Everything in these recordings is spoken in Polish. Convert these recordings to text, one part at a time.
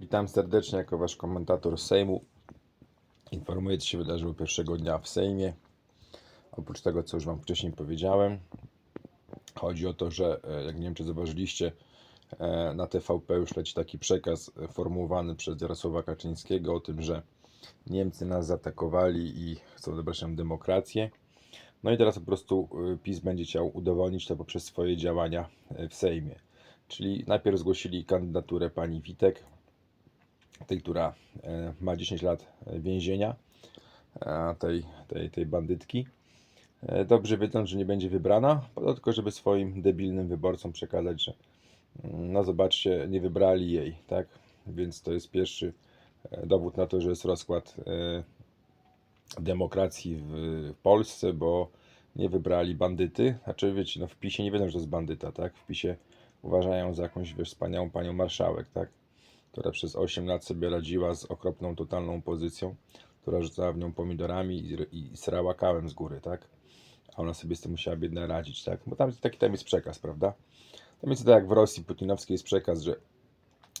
Witam serdecznie jako wasz komentator Sejmu. Informuję, co się wydarzyło pierwszego dnia w Sejmie. Oprócz tego, co już wam wcześniej powiedziałem, chodzi o to, że e, jak nie wiem, czy zauważyliście, e, na TVP już leci taki przekaz e, formułowany przez Jarosława Kaczyńskiego o tym, że Niemcy nas zaatakowali i chcą odebrać nam demokrację. No i teraz po prostu PiS będzie chciał udowodnić to poprzez swoje działania w Sejmie. Czyli najpierw zgłosili kandydaturę pani Witek, tej, która e, ma 10 lat e, więzienia, e, tej, tej, tej bandytki. Dobrze wiedząc, że nie będzie wybrana, tylko, żeby swoim debilnym wyborcom przekazać, że mm, no zobaczcie, nie wybrali jej, tak? Więc to jest pierwszy dowód na to, że jest rozkład demokracji w Polsce, bo nie wybrali bandyty. Znaczy, wiecie, no w PiSie nie wiedzą, że to jest bandyta, tak? W PiSie uważają za jakąś, wiesz, wspaniałą panią marszałek, tak? Która przez 8 lat sobie radziła z okropną, totalną pozycją, która rzucała w nią pomidorami i, i srała kałem z góry, tak? A ona sobie z tym musiała biedna radzić, tak? Bo tam taki tam jest przekaz, prawda? Tam jest tak jak w Rosji putinowskiej jest przekaz, że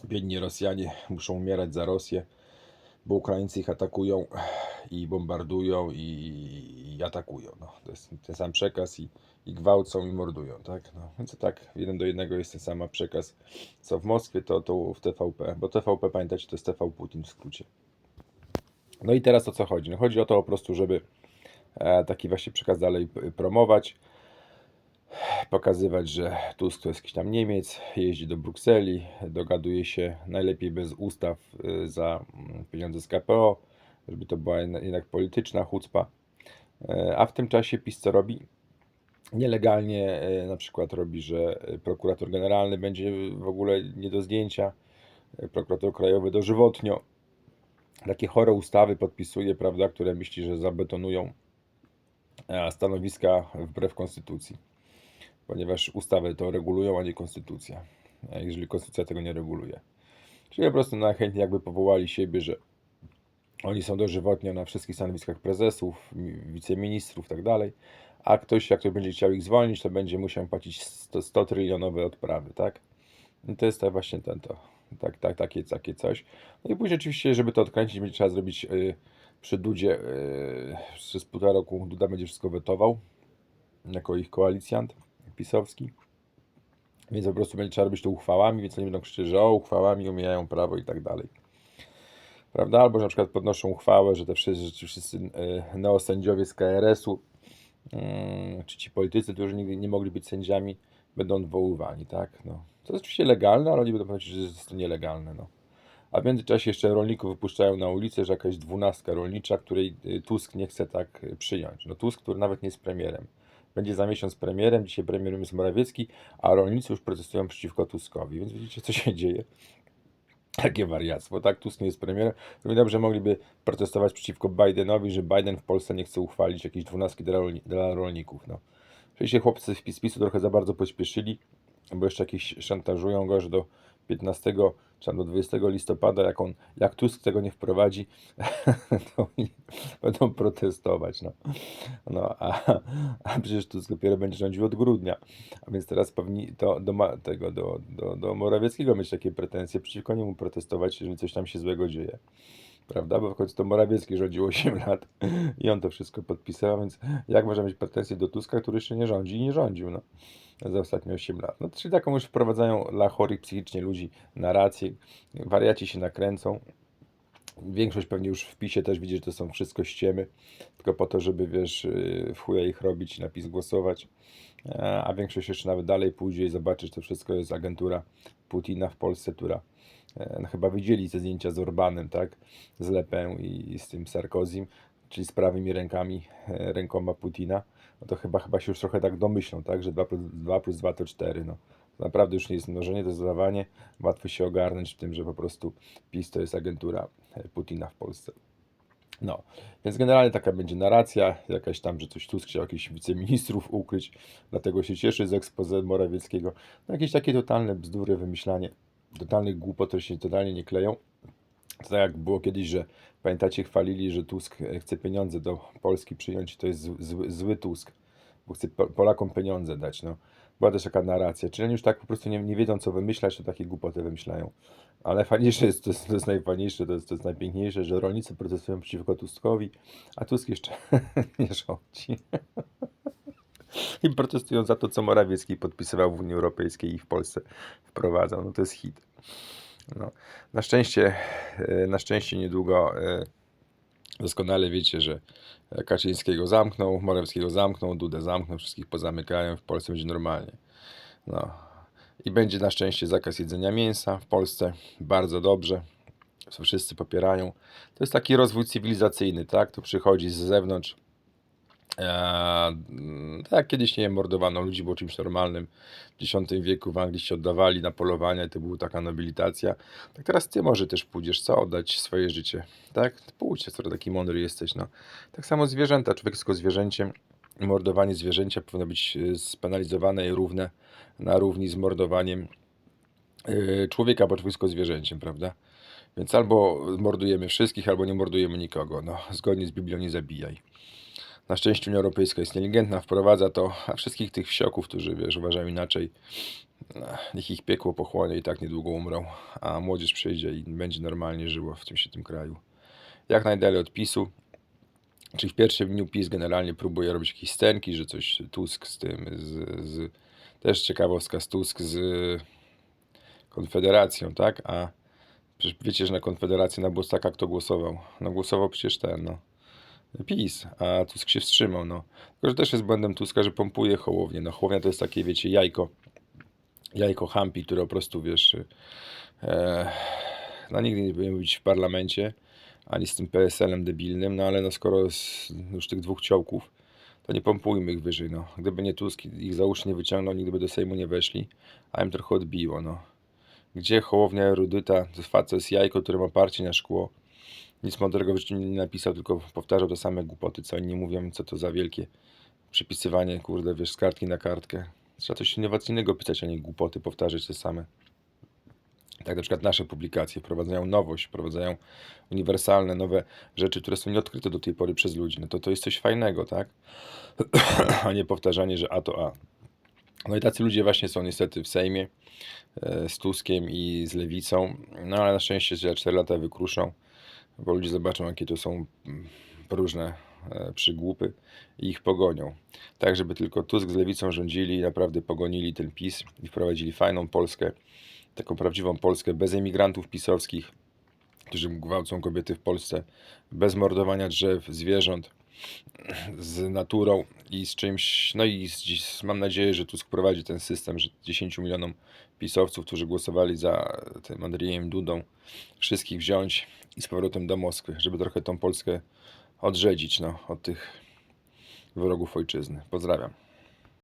biedni Rosjanie muszą umierać za Rosję, bo Ukraińcy ich atakują i bombardują i, i atakują. No, to jest ten sam przekaz i, i gwałcą i mordują, tak? No, więc tak, jeden do jednego jest ten sam przekaz, co w Moskwie, to, to w TVP, bo TVP, pamiętacie, to jest TV Putin w skrócie. No i teraz o co chodzi? No chodzi o to po prostu, żeby e, taki właśnie przekaz dalej promować, pokazywać, że Tusk to jest jakiś tam Niemiec, jeździ do Brukseli, dogaduje się najlepiej bez ustaw y, za mm, pieniądze z KPO, żeby to była jedna- jednak polityczna chucpa. E, A w tym czasie PiS co robi? Nielegalnie e, na przykład robi, że prokurator generalny będzie w ogóle nie do zdjęcia, prokurator krajowy dożywotnio. Takie chore ustawy podpisuje, prawda, które myśli, że zabetonują stanowiska wbrew konstytucji ponieważ ustawy to regulują, a nie konstytucja. Jeżeli konstytucja tego nie reguluje. Czyli po prostu najchętniej jakby powołali siebie, że oni są dożywotnio na wszystkich stanowiskach prezesów, mi- wiceministrów tak dalej, a ktoś, jak ktoś będzie chciał ich zwolnić, to będzie musiał płacić 100, 100 trylionowe odprawy, tak? I to jest to właśnie ten to, tak, tak, takie, takie coś. No i później oczywiście, żeby to odkręcić, będzie trzeba zrobić y, przy Dudzie y, przez półtora roku Duda będzie wszystko wetował jako ich koalicjant pisowski. Więc po prostu będzie trzeba robić to uchwałami, więc oni będą krzyczeć, że o, uchwałami omijają prawo i tak dalej. Prawda? Albo że na przykład podnoszą uchwałę, że te wszyscy, że wszyscy e, neosędziowie z KRS-u, mm, czy ci politycy, którzy nigdy nie mogli być sędziami, będą odwoływani, tak? No. To jest oczywiście legalne, ale oni będą powiedzieć, że jest to nielegalne, no. A w międzyczasie jeszcze rolników wypuszczają na ulicę, że jakaś dwunastka rolnicza, której y, Tusk nie chce tak y, przyjąć. No Tusk, który nawet nie jest premierem. Będzie za miesiąc premierem, dzisiaj premierem jest Morawiecki, a rolnicy już protestują przeciwko Tuskowi. Więc widzicie, co się dzieje? Takie wariactwo, tak? Tusk nie jest premierem. Równie dobrze mogliby protestować przeciwko Bidenowi, że Biden w Polsce nie chce uchwalić jakiejś dwunastki dla, rolni- dla rolników. No. Oczywiście chłopcy z PiS- PiSu trochę za bardzo pośpieszyli, bo jeszcze jakieś szantażują go, że do 15 czy do 20 listopada, jak on, jak Tusk tego nie wprowadzi, to będą protestować. No, no a, a przecież Tusk dopiero będzie rządził od grudnia. A więc teraz powinni do, ma- tego, do, do, do Morawieckiego mieć takie pretensje, przeciwko niemu protestować, jeżeli coś tam się złego dzieje. Prawda? Bo w końcu to Morawiecki rządził 8 lat i on to wszystko podpisał, więc jak można mieć pretensje do Tuska, który jeszcze nie rządzi i nie rządził no, za ostatnie 8 lat. No, czyli taką już wprowadzają dla chorych psychicznie ludzi narrację, wariaci się nakręcą. Większość pewnie już w PiSie też widzi, że to są wszystko ściemy, tylko po to, żeby wiesz, yy, w chuja ich robić, na PiS głosować. E, A większość jeszcze nawet dalej pójdzie i zobaczy, że to wszystko jest agentura Putina w Polsce, która e, no, chyba widzieli te zdjęcia z Orbanem, tak? Z Lepę i, i z tym Sarkozym, czyli z prawymi rękami, e, rękoma Putina. No to chyba, chyba się już trochę tak domyślą, tak? Że 2 plus 2, plus 2 to 4, no. Naprawdę już nie jest mnożenie, to jest dodawanie. Łatwo się ogarnąć w tym, że po prostu PiS to jest agentura e, Putina w Polsce. No, więc generalnie taka będzie narracja, jakaś tam, że coś Tusk chciał jakichś wiceministrów ukryć, dlatego się cieszy z expose Morawieckiego. No, jakieś takie totalne bzdury, wymyślanie, totalnych głupot, które się totalnie nie kleją. To tak jak było kiedyś, że pamiętacie, chwalili, że Tusk e, chce pieniądze do Polski przyjąć, to jest zły, zły, Tusk, bo chce Po- Polakom pieniądze dać, no. Była też taka narracja, czyli oni już tak po prostu nie, nie wiedzą, co wymyślać, to takie głupoty wymyślają. Ale fajniejsze jest, to jest, to jest najfajniejsze, to jest, to jest najpiękniejsze, że rolnicy protestują przeciwko Tuskowi, a Tusk jeszcze nie rządzi. I protestują za to, co Morawiecki podpisywał w Unii Europejskiej i w Polsce wprowadzał. No to jest hit. No. Na szczęście, e, na szczęście niedługo e, doskonale wiecie, że Kaczyńskiego zamknął, Morawieckiego zamknął, Dudę zamknął, wszystkich pozamykają, w Polsce będzie normalnie. No. I będzie na szczęście zakaz jedzenia mięsa w Polsce. Bardzo dobrze. Wszyscy popierają. To jest taki rozwój cywilizacyjny, tak? To przychodzi z zewnątrz. Eee, tak jak kiedyś nie mordowano ludzi, było czymś normalnym. W X wieku w Anglii się oddawali na polowania i to była taka nobilitacja. Tak teraz ty może też pójdziesz, co? Oddać swoje życie, tak? Pójdź, skoro taki mądry jesteś, no. Tak samo zwierzęta, człowiek tylko zwierzęciem. Mordowanie zwierzęcia powinno być e, spenalizowane i równe na równi z mordowaniem e, człowieka, bo człowiek jest zwierzęciem, prawda? Więc albo mordujemy wszystkich, albo nie mordujemy nikogo. No, zgodnie z Biblią nie zabijaj. Na szczęście Unia Europejska jest inteligentna, wprowadza to, a wszystkich tych wsioków, którzy wiesz, uważają inaczej, ech, niech ich piekło pochłonie i tak niedługo umrą, a młodzież przyjdzie i będzie normalnie żyło w tym się tym kraju. Jak najdalej od PiSu, czyli w pierwszym dniu PiS generalnie próbuje robić jakieś scenki, że coś Tusk z tym, z, z też ciekawostka z Tusk z Konfederacją, tak? A przecież wiecie, że na Konfederację na Bosaka kto głosował? No głosował przecież ten, no. PiS, a Tusk się wstrzymał, no. Tylko, że też jest błędem Tuska, że pompuje Hołownię. No Hołownia to jest takie, wiecie, jajko, jajko hampi, które po prostu, wiesz, e, no nigdy nie powinien być w parlamencie, ani z tym PSL-em debilnym, no ale no skoro z już tych dwóch ciołków, to nie pompujmy ich wyżej, no. Gdyby nie Tusk ich za uszy nie wyciągnął, nigdy by do Sejmu nie weszli, a im trochę odbiło, no. Gdzie Hołownia erudyta, to jest jajko, które ma parcie na szkło, nic mądrego w życiu nie napisał, tylko powtarzał te same głupoty, co inni mówią, co to za wielkie przypisywanie, kurde, wiesz, z kartki na kartkę. Trzeba coś innowacyjnego pisać, a nie głupoty powtarzać te same. Tak na przykład nasze publikacje wprowadzają nowość, wprowadzają uniwersalne, nowe rzeczy, które są nieodkryte do tej pory przez ludzi. No to to jest coś fajnego, tak? a nie powtarzanie, że a to a. No i tacy ludzie właśnie są niestety w Sejmie e, z Tuskiem i z Lewicą, no ale na szczęście za 4 lata wykruszą, bo ludzie zobaczą, jakie to są mm, różne e, przygłupy i ich pogonią. Tak, żeby tylko Tusk z Lewicą rządzili, naprawdę pogonili ten PiS i wprowadzili fajną Polskę, taką prawdziwą Polskę bez emigrantów pisowskich, którzy gwałcą kobiety w Polsce, bez mordowania drzew, zwierząt, z naturą i z czymś. No i z, mam nadzieję, że Tusk prowadzi ten system, że 10 milionom pisowców, którzy głosowali za tym Andrzejem Dudą, wszystkich wziąć i z powrotem do Moskwy, żeby trochę tą Polskę odrzedzić no, od tych wrogów ojczyzny. Pozdrawiam.